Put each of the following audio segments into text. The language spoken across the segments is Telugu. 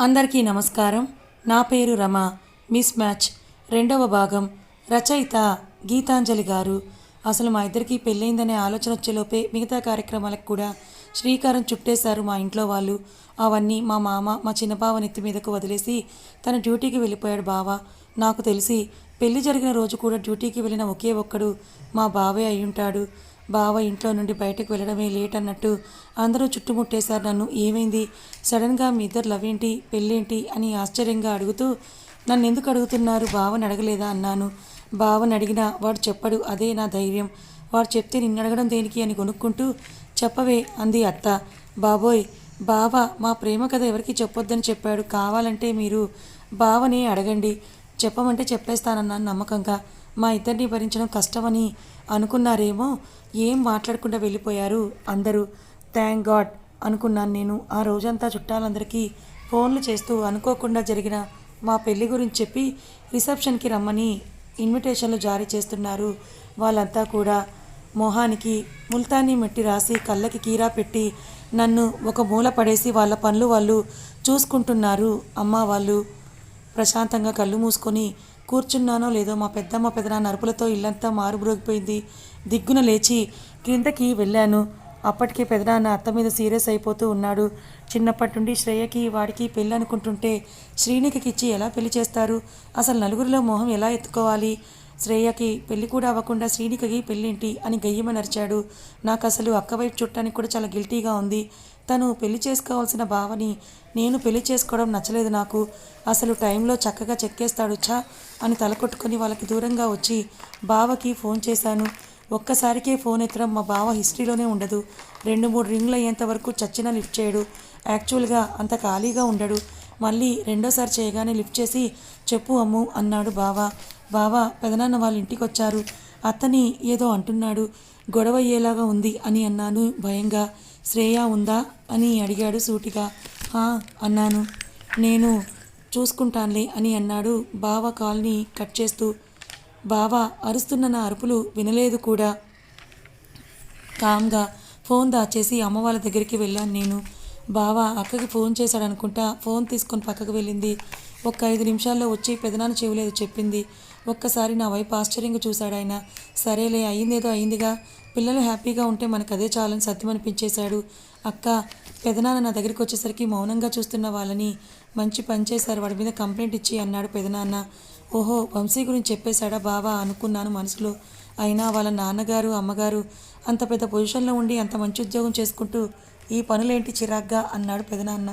అందరికీ నమస్కారం. నా పేరు రమ. Miss match. రెండవ భాగం. రచయిత గీతాంజలి గారు. అసలు మా ఇద్దరికి పెళ్ళైందనే ఆలోచన వచ్చేలోపే మిగతా కార్యక్రమాలకు కూడా శ్రీకారం చుట్టేశారు మా ఇంట్లో వాళ్ళు. అవన్నీ మా మామ మా చిన్నబావ నెత్తి మీదకు వదిలేసి తన డ్యూటీకి వెళ్ళిపోయాడు బావ. నాకు తెలిసి పెళ్ళి జరిగిన రోజు కూడా డ్యూటీకి వెళ్ళిన ఒకే ఒక్కడు మా బావే అయ్యుంటాడు. బావ ఇంట్లో నుండి బయటకు వెళ్ళడమే లేట్ అన్నట్టు అందరూ చుట్టుముట్టేశారు నన్ను. ఏమైంది? సడన్గా మీ ఇద్దరు లవ్ ఏంటి? పెళ్ళేంటి? అని ఆశ్చర్యంగా అడుగుతూ నన్ను ఎందుకు అడుగుతున్నారు? బావని అడగలేదా? అన్నాను. బావని అడిగినా వాడు చెప్పడు. అదే నా ధైర్యం. వాడు చెప్తే నిన్ను అడగడం దేనికి అని కొనుక్కుంటూ చెప్పవే అంది అత్త. బాబోయ్ బావ మా ప్రేమ కథ ఎవరికి చెప్పొద్దని చెప్పాడు. కావాలంటే మీరు బావని అడగండి. చెప్పమంటే చెప్పేస్తానన్నాను నమ్మకంగా. మా ఇద్దరిని భరించడం కష్టమని అనుకున్నారేమో? ఏం మాట్లాడకుండా వెళ్ళిపోయారు? అందరూ థ్యాంక్ గాడ్ అనుకున్నాను నేను. ఆ రోజంతా చుట్టాలందరికీ ఫోన్లు చేస్తూ అనుకోకుండా జరిగిన మా పెళ్ళి గురించి చెప్పి రిసెప్షన్కి రమ్మని ఇన్విటేషన్లు జారీ చేస్తున్నారు. వాళ్ళంతా కూడా మొహానికి ముల్తానీ మట్టి రాసి కళ్ళకి కీరా పెట్టి నన్ను ఒక మూల పడేసి వాళ్ళ పనులు వాళ్ళు చూసుకుంటున్నారు. అమ్మ వాళ్ళు ప్రశాంతంగా కళ్ళు మూసుకొని కూర్చున్నానో లేదో మా పెద్దమ్మ పెదనాన్న అరుపులతో ఇల్లంతా మారుబ్రోగిపోయింది దిగ్గున లేచి క్రిందకి వెళ్ళాను. అప్పటికే పెదనాన్న అత్త మీద సీరియస్ అయిపోతూ ఉన్నాడు. చిన్నప్పటి నుండి శ్రేయకి వాడికి పెళ్ళి అనుకుంటుంటే శ్రీనికకిచ్చి ఎలా పెళ్ళి చేస్తారు? అసలు నలుగురిలో మొహం ఎలా ఎత్తుకోవాలి? శ్రేయకి పెళ్ళి కూడా అవ్వకుండా శ్రీనికకి పెళ్ళేంటి అని గయ్యమని అరిచాడు నాకు అసలు అక్క వైపు చుట్టానికి కూడా చాలా గిల్టీగా ఉంది. తను పెళ్ళి చేసుకోవాల్సిన బావని నేను పెళ్ళి చేసుకోవడం నచ్చలేదు నాకు. అసలు టైంలో చక్కగా చెక్కేస్తాడు ఛా అని తల కొట్టుకొని వాళ్ళకి దూరంగా వచ్చి బావకి ఫోన్ చేశాను. ఒక్కసారికే ఫోన్ ఎత్తడం మా బావ హిస్టరీలోనే ఉండదు. రెండు మూడు రింగ్లు అయ్యేంత వరకు చచ్చినా లిఫ్ట్ చేయడు. యాక్చువల్గా అంత ఖాళీగా ఉండడు. మళ్ళీ రెండోసారి చేయగానే లిఫ్ట్ చేసి చెప్పు అమ్ము అన్నాడు బావ. బావా పెదనాన్న వాళ్ళ ఇంటికి వచ్చారు అతని ఏదో అంటున్నాడు. గొడవ అయ్యేలాగా ఉంది అని అన్నాను భయంగా. శ్రేయ ఉందా అని అడిగాడు సూటిగా. "హా" అన్నాను. నేను చూసుకుంటానులే అని అన్నాడు బావ కాల్ని కట్ చేస్తూ. బావ అరుస్తున్న నా అరుపులు వినలేదు కూడా. కామ్గా ఫోన్ దాచేసి అమ్మ వాళ్ళ దగ్గరికి వెళ్ళాను నేను. బావ అక్కకి ఫోన్ చేశాడనుకుంటా ఫోన్ తీసుకొని పక్కకు వెళ్ళింది. ఒక ఐదు నిమిషాల్లో వచ్చి పెదనాన్న చెవులేదు చెప్పింది. ఒక్కసారి నా వైపు ఆశ్చర్యంగా చూశాడు ఆయన. సరేలే అయిందేదో అయిందిగా పిల్లలు హ్యాపీగా ఉంటే మనకు అదే చాలని సత్యం అనిపించేశాడు. అక్క పెదనాన్న నా దగ్గరికి వచ్చేసరికి మౌనంగా చూస్తున్న వాళ్ళని మంచి పని చేశారు వాడి మీద కంప్లైంట్ ఇచ్చి అన్నాడు పెదనాన్న. ఓహో వంశీ గురించి చెప్పేశాడా బావా అనుకున్నాను మనసులో. అయినా వాళ్ళ నాన్నగారు అమ్మగారు అంత పెద్ద పొజిషన్లో ఉండి అంత మంచి ఉద్యోగం చేసుకుంటూ ఈ పనులేంటి చిరాగ్గా అన్నాడు పెదనాన్న.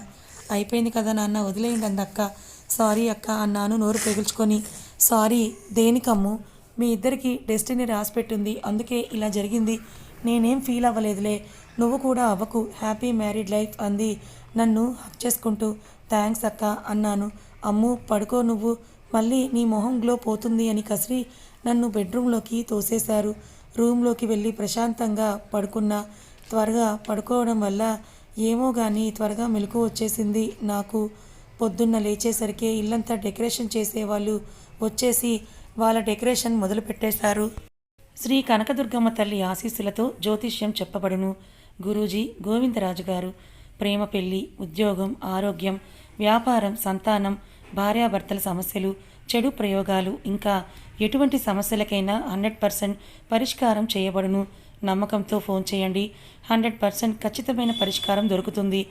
అయిపోయింది కదా నాన్న వదిలేయండి అందక్క సారీ అక్క అన్నాను నోరు పెగుల్చుకొని. సారీ దేనికమ్ము? మీ ఇద్దరికి డెస్టినీ రాసిపెట్టింది అందుకే ఇలా జరిగింది. నేనేం ఫీల్ అవ్వలేదులే. నువ్వు కూడా అవ్వకు. హ్యాపీ మ్యారీడ్ లైఫ్ అంది. నన్ను హక్ చేసుకుంటూ థ్యాంక్స్ అక్క అన్నాను. అమ్ము పడుకో నువ్వు. మళ్ళీ నీ మొహం గ్లో పోతుంది అని కసిరి నన్ను బెడ్రూమ్లోకి తోసేశారు. రూమ్లోకి వెళ్ళి ప్రశాంతంగా పడుకున్నా. త్వరగా పడుకోవడం వల్ల ఏమో కానీ త్వరగా మెలకు వచ్చేసింది నాకు. పొద్దున్న లేచేసరికి ఇల్లంతా డెకరేషన్ చేసేవాళ్ళు. వచ్చేసి వాళ్ళ డెకరేషన్ మొదలు పెట్టేశారు శ్రీ కనకదుర్గమ్మ తల్లి ఆశీస్సులతో జ్యోతిష్యం చెప్పబడును. గురూజీ గోవిందరాజు గారు ప్రేమ పెళ్ళి ఉద్యోగం ఆరోగ్యం వ్యాపారం సంతానం భార్యాభర్తల సమస్యలు చెడు ప్రయోగాలు ఇంకా ఎటువంటి సమస్యలకైనా హండ్రెడ్ పర్సెంట్ పరిష్కారం చేయబడును. నమ్మకంతో ఫోన్ చేయండి. హండ్రెడ్ పర్సెంట్ ఖచ్చితమైన పరిష్కారం దొరుకుతుంది.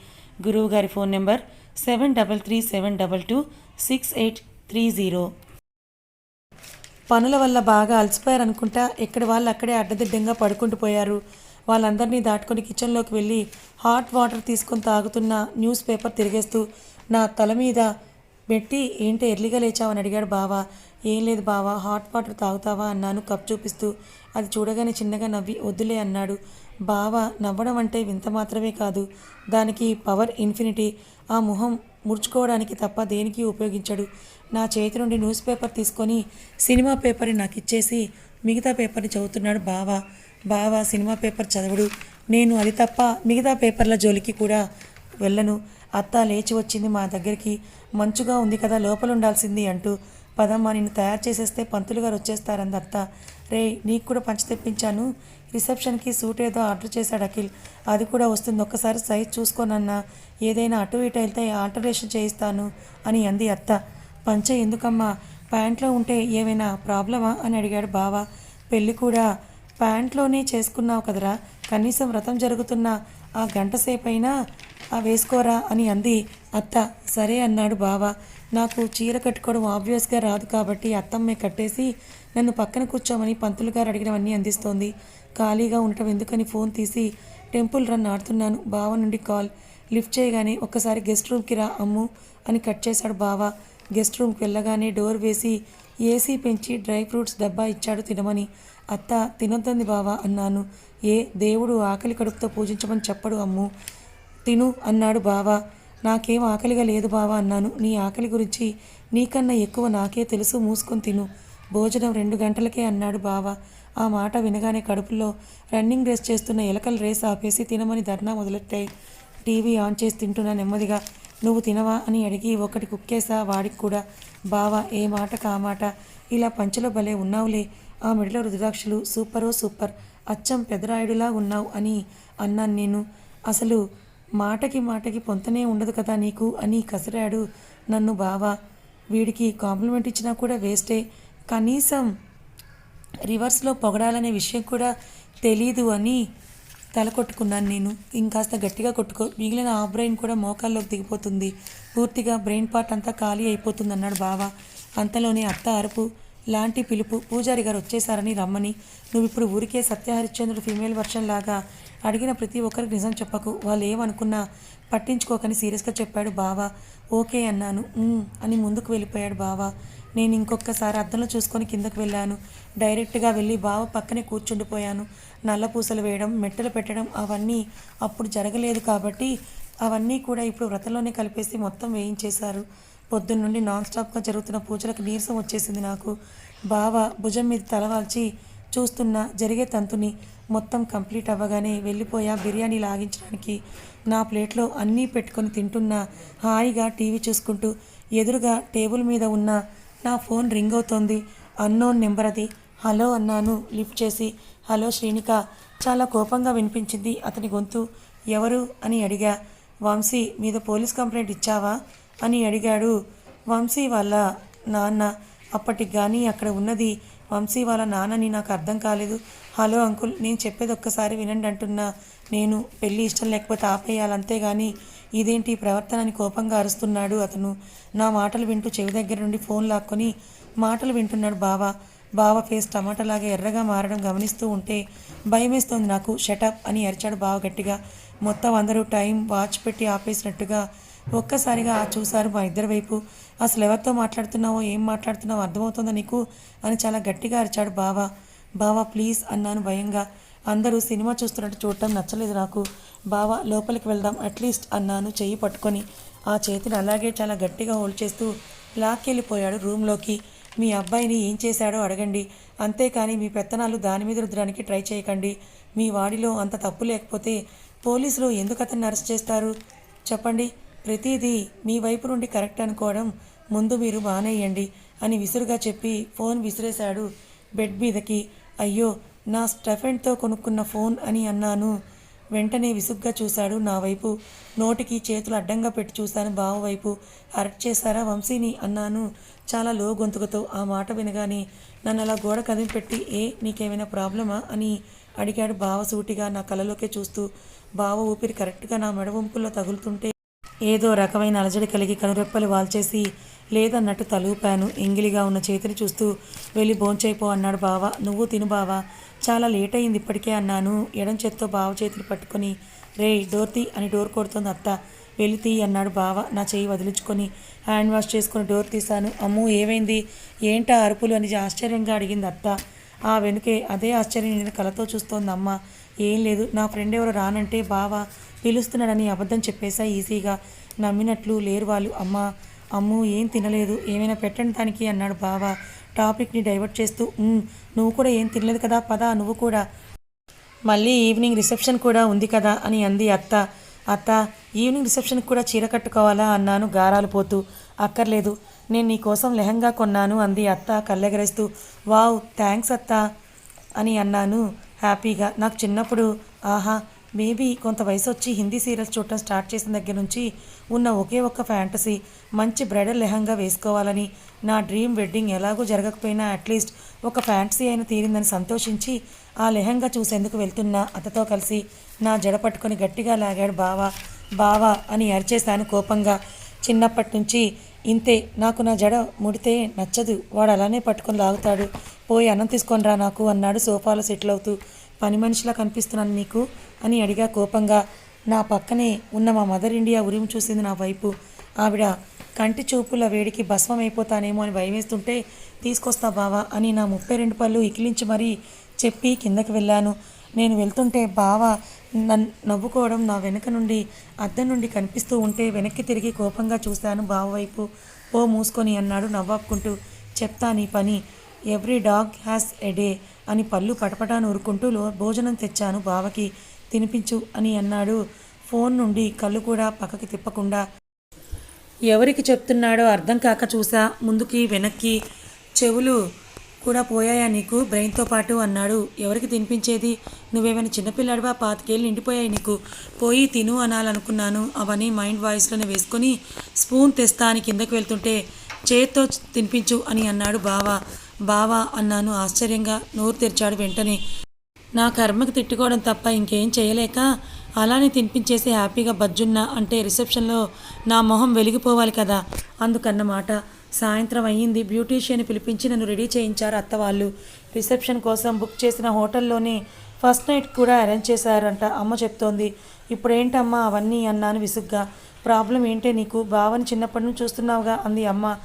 గురువు గారి phone number seven double three seven double two six eight three zero. పనుల వల్ల బాగా అలసిపోయారు అనుకుంటా ఇక్కడ వాళ్ళు అక్కడే అడ్డదిడ్డంగా పడుకుంటూ పోయారు. వాళ్ళందరినీ దాటుకొని కిచెన్లోకి వెళ్ళి హాట్ వాటర్ తీసుకొని తాగుతున్న న్యూస్ పేపర్ తిరిగేస్తూ నా తల మీద పెట్టి ఏంటి ఎర్లీగా లేచావని అడిగాడు బావా. ఏం లేదు బావా హాట్ వాటర్ తాగుతావా? అన్నాను కప్ చూపిస్తూ. అది చూడగానే చిన్నగా నవ్వి వద్దులే అన్నాడు. బావా నవ్వడం అంటే వింత మాత్రమే కాదు దానికి పవర్ ఇన్ఫినిటీ. ఆ మొహం ముడుచుకోవడానికి తప్ప దేనికి ఉపయోగించడు. నా చేతి నుండి న్యూస్ పేపర్ తీసుకొని సినిమా పేపర్ని నాకు ఇచ్చేసి మిగతా పేపర్ని చదువుతున్నాడు బావ. బావ సినిమా పేపర్ చదవడు. నేను అది తప్ప మిగతా పేపర్ల జోలికి కూడా వెళ్ళను. అత్త లేచి వచ్చింది మా దగ్గరికి. మంచుగా ఉంది కదా లోపల ఉండాల్సింది అంటూ. పదమ్మ నిన్ను తయారు చేసేస్తే పంతులు గారు వచ్చేస్తారంది అత్త రే నీకు కూడా పంచి తెప్పించాను. రిసెప్షన్కి సూట్ ఏదో ఆర్డర్ చేశాడు అఖిల్. అది కూడా వస్తుంది. ఒక్కసారి సైజ్ చూసుకోనన్నా ఏదైనా అటు ఇటు వెళ్తే ఆల్టరేషన్ చేయిస్తాను అని అంది అత్త. పంచ ఎందుకమ్మా? ప్యాంట్లో ఉంటే ఏమైనా ప్రాబ్లమా? అని అడిగాడు బావ. పెళ్ళి కూడా ప్యాంట్లోనే చేసుకున్నావు కదరా? కనీసం వ్రతం జరుగుతున్న ఆ గంట సేపైనా ఆ వేసుకోరా అని అంది అత్త. సరే అన్నాడు బావ. నాకు చీర కట్టుకోవడం ఆబ్వియస్గా రాదు కాబట్టి అత్తమ్మే కట్టేసి నన్ను పక్కన కూర్చోమని పంతులు గారు అడిగినవన్నీ అందిస్తోంది. ఖాళీగా ఉండటం ఎందుకని ఫోన్ తీసి టెంపుల్ రన్ ఆడుతున్నాను. బావ నుండి కాల్. లిఫ్ట్ చేయగానే ఒక్కసారి గెస్ట్ రూమ్కి రా అమ్ము అని కట్ చేశాడు బావ. గెస్ట్ రూమ్కి వెళ్ళగానే డోర్ వేసి ఏసీ పెంచి డ్రై ఫ్రూట్స్ డబ్బా ఇచ్చాడు తినమని. అత్త తినొద్దంది బావా అన్నాను. ఏ దేవుడు ఆకలి కడుపుతో పూజించమని చెప్పడు అమ్ము. తిను అన్నాడు బావా. నాకేం ఆకలిగా లేదు బావా అన్నాను. నీ ఆకలి గురించి నీకన్నా ఎక్కువ నాకే తెలుసు మూసుకొని తిను. భోజనం రెండు గంటలకే అన్నాడు బావా. ఆ మాట వినగానే కడుపులో రన్నింగ్ రేస్ చేస్తున్న ఎలకలు రేస్ ఆపేసి తినమని ధర్నా మొదలెట్టాయి టీవీ ఆన్ చేసి తింటున్నా నెమ్మదిగా. నువ్వు తినవా అని అడిగి ఒకటి కుక్కేసా వాడికి కూడా. బావా ఏ మాట కా మాట? ఇలా పంచలో భలే ఉన్నావులే. ఆ మెడలో రుద్రాక్షలు. సూపరో సూపర్. అచ్చం పెదరాయుడులా ఉన్నావు అని అన్నాను నేను. అసలు మాటకి మాటకి పొంతనే ఉండదు కదా నీకు అని కసిరాడు నన్ను బావా. వీడికి కాంప్లిమెంట్ ఇచ్చినా కూడా వేస్టే. కనీసం రివర్స్లో పొగడాలనే విషయం కూడా తెలీదు అని తల కొట్టుకున్నాను నేను. ఇంకాస్త గట్టిగా కొట్టుకో మిగిలిన ఆ బ్రెయిన్ కూడా మోకాల్లోకి దిగిపోతుంది. పూర్తిగా బ్రెయిన్ పార్ట్ అంతా ఖాళీ అయిపోతుంది అన్నాడు బావ. అంతలోనే అత్త అరుపు లాంటి పిలుపు పూజారి గారు వచ్చేసారని రమ్మని. నువ్వు ఇప్పుడు ఊరికే సత్యహరిశ్చంద్రుడు ఫీమేల్ వర్షన్ లాగా అడిగిన ప్రతి ఒక్కరికి నిజం చెప్పకు. వాళ్ళు ఏమనుకున్నా పట్టించుకోకని సీరియస్గా చెప్పాడు బావ. ఓకే అన్నాను. అని ముందుకు వెళ్ళిపోయాడు బావా. నేను ఇంకొకసారి అద్దంలో చూసుకొని కిందకు వెళ్ళాను. డైరెక్ట్గా వెళ్ళి బావ పక్కనే కూర్చుండిపోయాను. నల్ల పూసలు వేయడం మెట్టలు పెట్టడం అవన్నీ అప్పుడు జరగలేదు కాబట్టి అవన్నీ కూడా ఇప్పుడు వ్రతంలోనే కలిపేసి మొత్తం వేయించేశారు. పొద్దున్న నుండి నాన్ స్టాప్గా జరుగుతున్న పూజలకు నీరసం వచ్చేసింది నాకు. బావ భుజం మీద తలవాల్చి చూస్తున్న జరిగే తంతుని మొత్తం కంప్లీట్ అవ్వగానే వెళ్ళిపోయా బిర్యానీ లాగించడానికి. నా ప్లేట్లో అన్నీ పెట్టుకొని తింటున్నా హాయిగా టీవీ చూసుకుంటూ ఎదురుగా టేబుల్ మీద ఉన్న నా ఫోన్ రింగ్ అవుతోంది. అన్నోన్ నెంబర్ అది. హలో అన్నాను. లిఫ్ట్ చేసి హలో శ్రీనిక. చాలా కోపంగా వినిపించింది అతని గొంతు. ఎవరు? అని అడిగా. వంశీ మీద పోలీస్ కంప్లైంట్ ఇచ్చావా? అని అడిగాడు. వంశీ వాళ్ళ నాన్న. అప్పటికి కానీ అక్కడ ఉన్నది వంశీ వాళ్ళ నాన్నని నాకు అర్థం కాలేదు. హలో అంకుల్ నేను చెప్పేది ఒక్కసారి వినండి అంటున్నా. నేను పెళ్ళి ఇష్టం లేకపోతే ఆపేయాలి అంతేగాని ఇదేంటి ప్రవర్తన అని కోపంగా అరుస్తున్నాడు అతను? నా మాటలు వింటూ చెవి దగ్గర నుండి ఫోన్ లాక్కొని మాటలు వింటున్నాడు బావ. బావ ఫేస్ టమాటాలాగా ఎర్రగా మారడం గమనిస్తూ ఉంటే భయమేస్తోంది నాకు. షటప్ అని అరిచాడు బావ గట్టిగా. మొత్తం అందరూ టైం వాచ్ పెట్టి ఆపేసినట్టుగా. ఒక్కసారిగా ఆ చూశారు మా ఇద్దరి వైపు. అసలు ఎవరితో మాట్లాడుతున్నావో ఏం మాట్లాడుతున్నావో అర్థమవుతుందా నీకు? అని చాలా గట్టిగా అరిచాడు బావ. బావా ప్లీజ్ అన్నాను భయంగా. అందరూ సినిమా చూస్తున్నట్టు చూడటం నచ్చలేదు నాకు. బావా లోపలికి వెళ్దాం అట్లీస్ట్ అన్నాను చెయ్యి పట్టుకొని. ఆ చేతిని అలాగే చాలా గట్టిగా హోల్డ్ చేస్తూ లాక్కెళ్ళిపోయాడు రూమ్లోకి. మీ అబ్బాయిని ఏం చేశాడో అడగండి. అంతేకాని మీ పెత్తనాలు దాని మీద రుద్దడానికి ట్రై చేయకండి. మీ వాడిలో అంత తప్పు లేకపోతే పోలీసులు ఎందుకు అతన్ని అరెస్ట్ చేస్తారు? చెప్పండి. ప్రతిదీ మీ వైపు నుండి కరెక్ట్ అనుకోవడం ముందు మీరు బానేయండి అని విసురుగా చెప్పి ఫోన్ విసిరేశాడు బెడ్ మీదకి. అయ్యో నా స్టెఫెండ్తో కొనుక్కున్న ఫోన్ అని అన్నాను. వెంటనే విసుగ్గా చూశాడు నా వైపు. నోటికి చేతులు అడ్డంగా పెట్టి చూశాను బావ వైపు. అరెస్ట్ చేశారా వంశీని అన్నాను. చాలా లో గొంతుకతో ఆ మాట వినగానే నన్ను అలా గోడ కదిలిపెట్టి ఏ నీకేమైనా ప్రాబ్లమా? అని అడిగాడు బావ సూటిగా నా కళ్ళలోకే చూస్తూ. బావ ఊపిరి కరెక్ట్గా నా మెడ వంపుల్లో తగులుతుంటే ఏదో రకమైన అలజడి కలిగి కనురెప్పలు వాల్చేసి లేదన్నట్టు తలూపాను. ఎంగిలిగా ఉన్న చేతిని చూస్తూ వెళ్ళి భోంచైపో అన్నాడు బావ. నువ్వు తిను బావా. చాలా లేట్ అయింది ఇప్పటికే అన్నాను. ఎడం చేత్తో బావ చేతిని పట్టుకొని రే డోర్ తీ అని డోర్ కొడుతోంది అత్త. వెళ్ళి తీ అన్నాడు బావ. నా చేయి వదిలించుకొని హ్యాండ్ వాష్ చేసుకుని డోర్ తీశాను. అమ్మూ ఏమైంది? ఏంటా అరుపులు? అని ఆశ్చర్యంగా అడిగింది అత్త. ఆ వెనుకే అదే ఆశ్చర్యం నేను కలతో చూస్తోంది అమ్మ. ఏం లేదు. నా ఫ్రెండ్ ఎవరు రానంటే బావా పిలుస్తున్నాడని అబద్ధం చెప్పేశా ఈజీగా. నమ్మినట్లు లేరు వాళ్ళు. అమ్మ అమ్ము ఏం తినలేదు. ఏమైనా పెట్టండి దానికి అన్నాడు బావ. టాపిక్ని డైవర్ట్ చేస్తూ నువ్వు కూడా ఏం తినలేదు కదా పదా నువ్వు కూడా. మళ్ళీ ఈవినింగ్ రిసెప్షన్ కూడా ఉంది కదా అని అంది అత్త. అత్త ఈవినింగ్ రిసెప్షన్కి కూడా చీర కట్టుకోవాలా? అన్నాను గారాలు పోతూ. అక్కర్లేదు. నేను నీ కోసం లెహంగా కొన్నాను అంది అత్త కళ్ళెగరేస్తూ. వావ్ థ్యాంక్స్ అత్త అని అన్నాను. హ్యాపీగా. నాకు చిన్నప్పుడు ఆహా మేబీ కొంత వయసు వచ్చి హిందీ సీరియల్స్ చూడటం స్టార్ట్ చేసిన దగ్గర నుంచి ఉన్న ఒకే ఒక్క ఫ్యాంటసీ మంచి బ్రైడల్ లెహంగా వేసుకోవాలని నా డ్రీమ్ వెడ్డింగ్ ఎలాగో జరగకపోయినా అట్లీస్ట్ ఒక ఫ్యాంటసీ అయినా తీరిందని సంతోషించి ఆ లెహంగా చూసేందుకు వెళ్తున్న అతతో కలిసి నా జడ పట్టుకొని గట్టిగా లాగాడు బావా బావా అని అరిచేశాను కోపంగా. చిన్నప్పటి నుంచి ఇంతే నాకు నా జడ ముడితే నచ్చదు. వాడు అలానే పట్టుకొని లాగుతాడు. పోయి అన్నం తీసుకొని రా నాకు అన్నాడు సోఫాలో సెటిల్ అవుతూ. పని మనిషిలా కనిపిస్తున్నాను నీకు? అని అడిగా కోపంగా. నా పక్కనే ఉన్న మా మదర్ ఇండియా ఉరిమి చూసింది నా వైపు. ఆవిడ కంటి చూపుల వేడికి భస్మం అయిపోతానేమో అని భయమేస్తుంటే తీసుకొస్తా బావా అని నా ముప్పై రెండు పళ్ళు ఇకిలించి మరీ చెప్పి కిందకి వెళ్ళాను. నేను వెళ్తుంటే బావ నన్ను నవ్వుకోవడం నా వెనక నుండి అద్దం నుండి కనిపిస్తూ ఉంటే వెనక్కి తిరిగి కోపంగా చూశాను బావ వైపు ఓ మూసుకొని అన్నాడు నవ్వాపుకుంటూ చెప్తా నీ పని. Every dog has a day అని పళ్ళు పటపటా నూరుకుంటూ లో భోజనం తెచ్చాను బావకి. తినిపించు అని అన్నాడు. ఫోన్ నుండి కళ్ళు కూడా పక్కకి తిప్పకుండా. ఎవరికి చెప్తున్నాడో అర్థం కాక చూసా ముందుకి వెనక్కి. చెవులు కూడా పోయాయా నీకు? బ్రెయిన్తో పాటు అన్నాడు. ఎవరికి తినిపించేది? నువ్వేమైనా చిన్నపిల్లాడివా? పాతికేళ్ళు నిండిపోయాయి నీకు. పోయి తిను అనాలనుకున్నాను. అవన్నీ మైండ్ వాయిస్లోనే వేసుకొని స్పూన్ తెస్తా అని కిందకు వెళ్తుంటే చేత్తో తినిపించు అని అన్నాడు బావా. బావా అన్నాను ఆశ్చర్యంగా. నోరు తెరిచాడు వెంటనే. నా కర్మకు తిట్టుకోవడం తప్ప ఇంకేం చేయలేక అలానే తినిపించేసి హ్యాపీగా బజ్జున్నా అంటే రిసెప్షన్లో నా మొహం వెలిగిపోవాలి కదా అందుకన్నమాట. సాయంత్రం అయ్యింది. బ్యూటీషియన్ పిలిపించి నన్ను రెడీ చేయించారు అత్త వాళ్ళు. రిసెప్షన్ కోసం బుక్ చేసిన హోటల్లోనే ఫస్ట్ నైట్ కూడా అరేంజ్ చేశారంట అమ్మ చెప్తోంది. ఇప్పుడేంటమ్మా అవన్నీ అన్నాను విసుగ్గా. ప్రాబ్లం ఏంటే నీకు? బావని చిన్నప్పటి నుంచి చూస్తున్నావుగా అంది అమ్మ.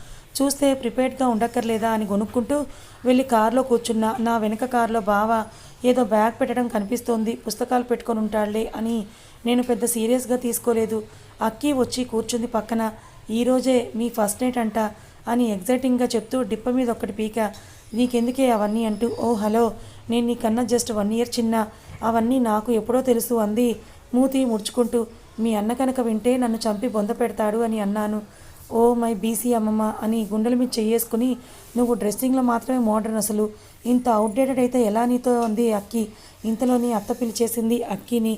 చూస్తే ప్రిపేర్డ్గా ఉండక్కర్లేదా అని కొనుక్కుంటూ వెళ్ళి కారులో కూర్చున్నా. నా వెనక కారులో బావ ఏదో బ్యాగ్ పెట్టడం కనిపిస్తోంది. పుస్తకాలు పెట్టుకొని ఉంటాడులే అని నేను పెద్ద సీరియస్గా తీసుకోలేదు. అక్కి వచ్చి కూర్చుంది పక్కన. ఈరోజే మీ ఫస్ట్ నైట్ అంట. అని ఎగ్జైటింగ్గా చెప్తూ డిప్ప మీద ఒక్కటి పీక నీకెందుకే అవన్నీ? అంటూ ఓ హలో నేను నీకన్నా జస్ట్ వన్ ఇయర్ చిన్న. అవన్నీ నాకు ఎప్పుడో తెలుసు అంది మూతి ముడుచుకుంటూ. మీ అన్న కనుక వింటే నన్ను చంపి బొంద పెడతాడు అని అన్నాను. ఓ మై బీసీ అమ్మమ్మ అని గుండెల మీద చెయ్యేసుకుని నువ్వు డ్రెస్సింగ్లో మాత్రమే మోడర్న్ అసలు. ఇంత అవుట్డేటెడ్ అయితే ఎలా నీతో? ఉంది అక్కి. ఇంతలోని అత్త పిలిచేసింది అక్కిని.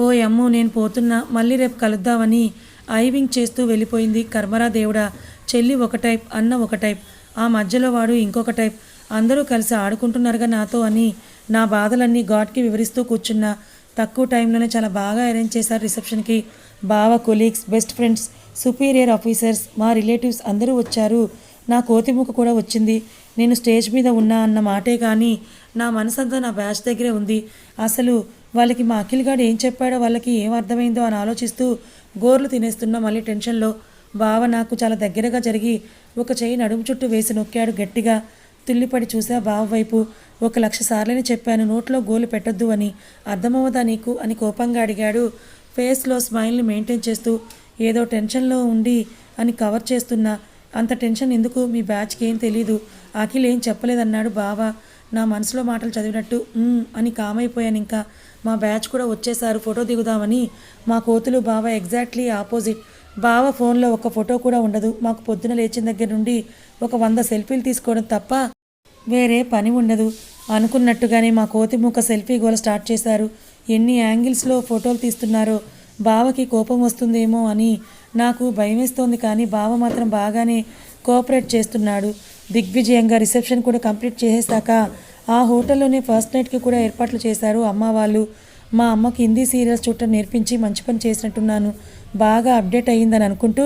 ఓ అమ్ము నేను పోతున్నా. మళ్ళీ రేపు కలుద్దామని ఐవింగ్ చేస్తూ వెళ్ళిపోయింది కర్మరా దేవుడా. చెల్లి ఒక టైప్ అన్న ఒక టైప్ ఆ మధ్యలో వాడు ఇంకొక టైప్. అందరూ కలిసి ఆడుకుంటున్నారుగా నాతో అని నా బాధలన్నీ గాడ్కి వివరిస్తూ కూర్చున్నా తక్కువ టైంలోనే చాలా బాగా అరేంజ్ చేశారు రిసెప్షన్కి బావ colleagues best friends superior officers మా రిలేటివ్స్ అందరూ వచ్చారు. నా కోతిముఖ కూడా వచ్చింది. నేను స్టేజ్ మీద ఉన్నా అన్న మాటే కానీ నా మనసంతా నా బ్యాచ్ దగ్గరే ఉంది. అసలు వాళ్ళకి మా అఖిల్ గాడు ఏం చెప్పాడో వాళ్ళకి ఏం అర్థమైందో అని ఆలోచిస్తూ గోర్లు తినేస్తున్నా మళ్ళీ టెన్షన్లో బావ నాకు చాలా దగ్గరగా జరిగి ఒక చేయి నడుము చుట్టూ వేసి నొక్కాడు గట్టిగా. తుల్లిపడి చూసా బావ వైపు ఒక లక్ష సార్లని చెప్పాను. నోట్లో గోలు పెట్టొద్దు అని. అర్థమవుదా నీకు? అని కోపంగా అడిగాడు. ఫేస్లో స్మైల్ని మెయింటైన్ చేస్తూ ఏదో టెన్షన్లో ఉండి అని కవర్ చేస్తున్నా. అంత టెన్షన్ ఎందుకు? మీ బ్యాచ్కి ఏం తెలీదు. అఖిల్ ఏం చెప్పలేదన్నాడు బావ. నా మనసులో మాటలు చదివినట్టు అని కామైపోయాను ఇంకా. మా బ్యాచ్ కూడా వచ్చేసారు. ఫోటో దిగుదామని. మా కోతులు బావ ఎగ్జాక్ట్లీ ఆపోజిట్. బావ ఫోన్లో ఒక ఫోటో కూడా ఉండదు. మాకు పొద్దున లేచిన దగ్గర నుండి ఒక వంద సెల్ఫీలు తీసుకోవడం తప్ప వేరే పని ఉండదు. అనుకున్నట్టుగానే మా కోతిమూక సెల్ఫీ గోల స్టార్ట్ చేశారు. ఎన్ని యాంగిల్స్లో ఫోటోలు తీస్తున్నారో బావకి కోపం వస్తుందేమో అని నాకు భయమేస్తోంది కానీ బావ మాత్రం బాగానే కోఆపరేట్ చేస్తున్నాడు. దిగ్విజయంగా రిసెప్షన్ కూడా కంప్లీట్ చేసేసాక ఆ హోటల్లోనే ఫస్ట్ నైట్కి కూడా ఏర్పాట్లు చేశారు అమ్మ వాళ్ళు. మా అమ్మకి హిందీ సీరియల్స్ చూడటం నేర్పించి మంచి పని చేసినట్టున్నాను. బాగా అప్డేట్ అయ్యిందని అనుకుంటూ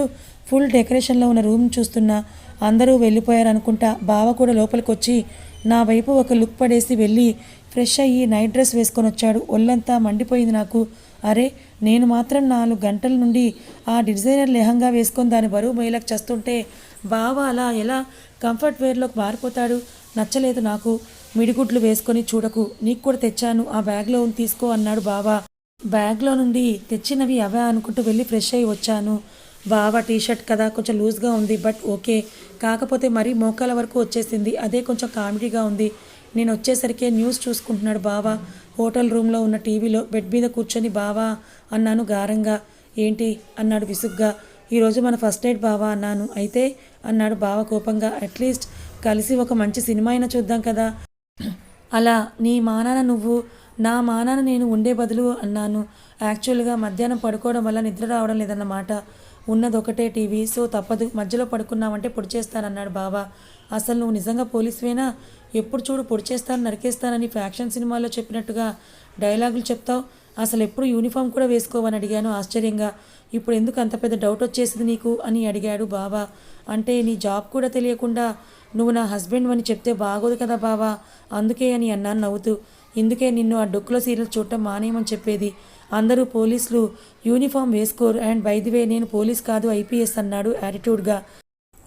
ఫుల్ డెకరేషన్లో ఉన్న రూమ్ చూస్తున్నా. అందరూ వెళ్ళిపోయారు అనుకుంటా బావ కూడా లోపలికి వచ్చి నా వైపు ఒక లుక్ పడేసి వెళ్ళి ఫ్రెష్ అయ్యి నైట్ డ్రెస్ వేసుకొని వచ్చాడు ఒళ్ళంతా మండిపోయింది నాకు. అరే నేను మాత్రం నాలుగు గంటల నుండి ఆ డిజైనర్ లెహంగా వేసుకొని దాని బరువు మహిళకు చేస్తుంటే బావ అలా ఎలా కంఫర్ట్ వేర్లోకి మారిపోతాడు? నచ్చలేదు నాకు. మిడిగుడ్లు వేసుకొని చూడకు. నీకు కూడా తెచ్చాను. ఆ బ్యాగ్లో ఉంది తీసుకో అన్నాడు బావా. బ్యాగ్లో నుండి తెచ్చినవి అవే అనుకుంటూ వెళ్ళి ఫ్రెష్ అయ్యి వచ్చాను. బావా టీషర్ట్ కదా కొంచెం లూజ్గా ఉంది బట్ ఓకే. కాకపోతే మరీ మోకాల వరకు వచ్చేసింది. అదే కొంచెం కామెడీగా ఉంది. నేను వచ్చేసరికే న్యూస్ చూసుకుంటున్నాడు బావా. హోటల్ రూమ్లో ఉన్న టీవీలో బెడ్ మీద కూర్చొని బావా అన్నాను గారంగా. ఏంటి? అన్నాడు విసుగ్గా. ఈరోజు మన ఫస్ట్ ఎయిడ్ బావా అన్నాను. అయితే? అన్నాడు బావ కోపంగా. అట్లీస్ట్ కలిసి ఒక మంచి సినిమా అయినా చూద్దాం కదా. అలా నీ మానాన నువ్వు నా మానాన నేను ఉండే బదులు అన్నాను. యాక్చువల్గా మధ్యాహ్నం పడుకోవడం వల్ల నిద్ర రావడం లేదన్నమాట. ఉన్నది ఒకటే టీవీ సో తప్పదు. మధ్యలో పడుకున్నావంటే పొడి చేస్తానన్నాడు బావ. అసలు నువ్వు నిజంగా పోలీసువేనా? ఎప్పుడు చూడు పొడి చేస్తాను నరికేస్తానని ఫ్యాక్షన్ సినిమాలో చెప్పినట్టుగా డైలాగులు చెప్తావు. అసలు ఎప్పుడు యూనిఫామ్ కూడా వేసుకోవని అడిగాను ఆశ్చర్యంగా. ఇప్పుడు ఎందుకు అంత పెద్ద డౌట్ వచ్చేసింది నీకు? అని అడిగాడు బావా. అంటే నీ జాబ్ కూడా తెలియకుండా నువ్వు నా హస్బెండ్ అని చెప్తే బాగోదు కదా బావా. అందుకే అని అన్నాను నవ్వుతూ. ఇందుకే నిన్ను ఆ డొక్కులో సీరియల్ చూడటం మానేయమని చెప్పేది. అందరూ పోలీసులు యూనిఫామ్ వేసుకోరు. అండ్ బై ది వే నేను పోలీస్ కాదు ఐపీఎస్ అన్నాడు యాటిట్యూడ్గా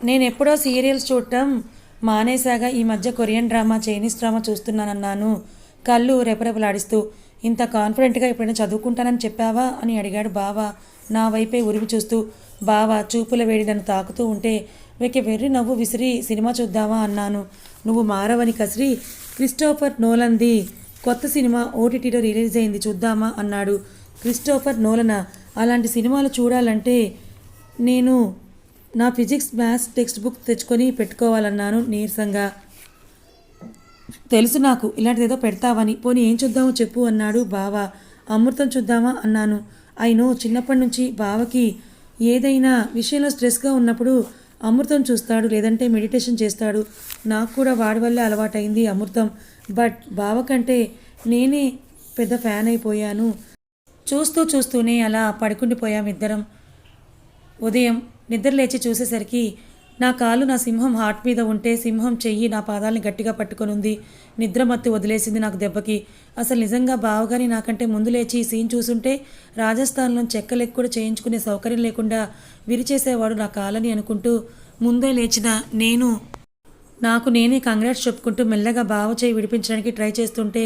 నేను ఎప్పుడో సీరియల్స్ చూడటం మానేశాగా. ఈ మధ్య కొరియన్ డ్రామా చైనీస్ డ్రామా చూస్తున్నానన్నాను. కళ్ళు రెపరెపలాడిస్తూ. ఇంత కాన్ఫిడెంట్గా ఎప్పుడైనా చదువుకుంటానని చెప్పావా? అని అడిగాడు బావా. నా వైపే ఉరిమి చూస్తూ బావా చూపుల వేడి నన్ను తాకుతూ ఉంటే వెక్కి వెర్రి నవ్వు విసిరి సినిమా చూద్దామా అన్నాను. నువ్వు మారవని కసిరి క్రిస్టోఫర్ నోలంది కొత్త సినిమా ఓటీటీలో రిలీజ్ అయింది చూద్దామా అన్నాడు. క్రిస్టోఫర్ నోలన? అలాంటి సినిమాలు చూడాలంటే నేను నా ఫిజిక్స్ మ్యాథ్స్ టెక్స్ట్ బుక్ తెచ్చుకొని పెట్టుకోవాలన్నాను నీరసంగా. తెలుసు నాకు ఇలాంటిదేదో పెడతావని. పోనీ ఏం చూద్దామో చెప్పు అన్నాడు బావా. అమృతం చూద్దామా అన్నాను. అయినో చిన్నప్పటి నుంచి బావకి ఏదైనా విషయంలో స్ట్రెస్గా ఉన్నప్పుడు అమృతం చూస్తాడు లేదంటే మెడిటేషన్ చేస్తాడు. నాకు కూడా వాడి వల్లే అలవాటైంది అమృతం. బట్ బావ కంటే నేనే పెద్ద ఫ్యాన్ అయిపోయాను. చూస్తూ చూస్తూనే అలా పడుకుండిపోయాం ఇద్దరం. ఉదయం నిద్ర లేచి చూసేసరికి నా కాలు నా సింహం హార్ట్ మీద ఉంటే సింహం చెయ్యి నా పాదాలని గట్టిగా పట్టుకొని ఉంది నిద్ర మత్తు వదిలేసింది నాకు దెబ్బకి. అసలు నిజంగా బావగాని నాకంటే ముందు లేచి ఈ సీన్ చూసుంటే రాజస్థాన్లో చెక్కలెక్కి కూడా చేయించుకునే సౌకర్యం లేకుండా విరిచేసేవాడు నా కాలని అనుకుంటూ ముందే లేచిన నేను. నాకు నేనే కంగ్రాట్స్ చెప్పుకుంటూ మెల్లగా బావ చేయి విడిపించడానికి ట్రై చేస్తుంటే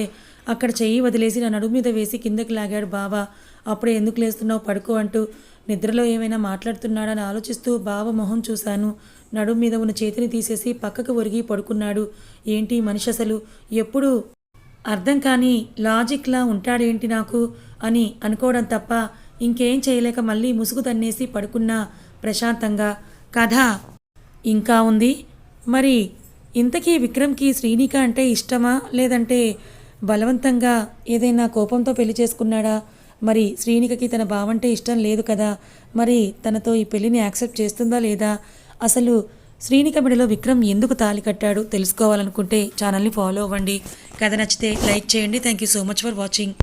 అక్కడ చెయ్యి వదిలేసి నా నడుము మీద వేసి కిందకి లాగాడు బావ. అప్పుడే ఎందుకు లేస్తున్నావు పడుకో అంటూ నిద్రలో ఏమైనా మాట్లాడుతున్నాడని ఆలోచిస్తూ బావ మొహం చూశాను. నడుము మీద ఉన్న చేతిని తీసేసి పక్కకు ఒరిగి పడుకున్నాడు. ఏంటి మనిషి అసలు ఎప్పుడు? అర్థం కాని లాజిక్లా ఉంటాడేంటి నాకు? అని అనుకోవడం తప్ప ఇంకేం చేయలేక మళ్ళీ ముసుగు తన్నేసి పడుకున్నా ప్రశాంతంగా. కథ ఇంకా ఉంది? మరి ఇంతకీ విక్రమ్కి శ్రీనిక అంటే ఇష్టమా? లేదంటే బలవంతంగా ఏదైనా కోపంతో పెళ్ళి చేసుకున్నాడా? మరి శ్రీనికకి తన బావంటే ఇష్టం లేదు కదా? మరి తనతో ఈ పెళ్ళిని యాక్సెప్ట్ చేస్తుందా లేదా? అసలు శ్రీనిక విక్రమ్ ఎందుకు తాళి కట్టాడు తెలుసుకోవాలనుకుంటే ఛానల్ని ఫాలో అవ్వండి. కథ నచ్చితే లైక్ చేయండి. Thank you so much for watching